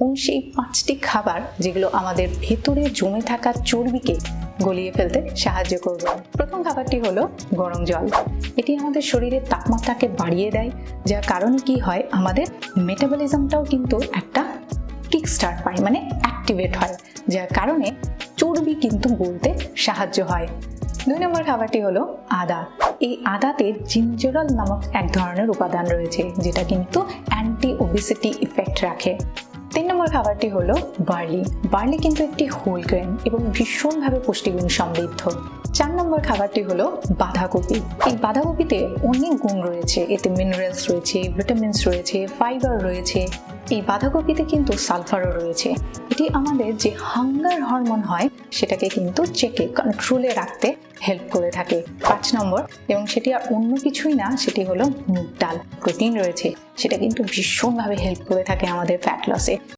কোন সেই পাঁচটি খাবার যেগুলো আমাদের ভেতরে জমে থাকা চর্বিকে গলিয়ে ফেলতে সাহায্য করবে। প্রথম খাবারটি হলো গরম জল। এটি আমাদের শরীরের তাপমাত্রাকে বাড়িয়ে দেয়, যার কারণে কি হয়, আমাদের মেটাবলিজমটাও কিন্তু একটা কিক স্টার্ট পায় মানে অ্যাক্টিভেট হয়, যার কারণে চর্বি কিন্তু গলতে সাহায্য হয়। দুই নম্বর খাবারটি হলো আদা। এই আদাতে জিঞ্জারল নামক এক ধরনের উপাদান রয়েছে, যেটা কিন্তু অ্যান্টি ওবিসিটি ইফেক্ট রাখে। তিন নম্বর খাবারটি হলো বার্লি বার্লি কিন্তু একটি হোল গ্রেন এবং ভীষণভাবে পুষ্টিগুণ সমৃদ্ধ। চার নম্বর খাবারটি হলো বাঁধাকপি। এই বাঁধাকপিতে অনেক গুণ রয়েছে। এতে মিনারেলস রয়েছে ভিটামিনস রয়েছে ফাইবার রয়েছে। এই বাঁধাকপিতে কিন্তু সালফারও রয়েছে। এটি আমাদের যে হাঙ্গার হরমোন হয়, সেটাকে কিন্তু চেকে কন্ট্রোলে রাখতে হেল্প করে থাকে। পাঁচ নম্বর, এবং সেটি আর অন্য কিছুই না, সেটি হলো মুগ ডাল। প্রোটিন রয়েছে। সেটা কিন্তু ভীষণভাবে হেল্প করে থাকে আমাদের ফ্যাট লসে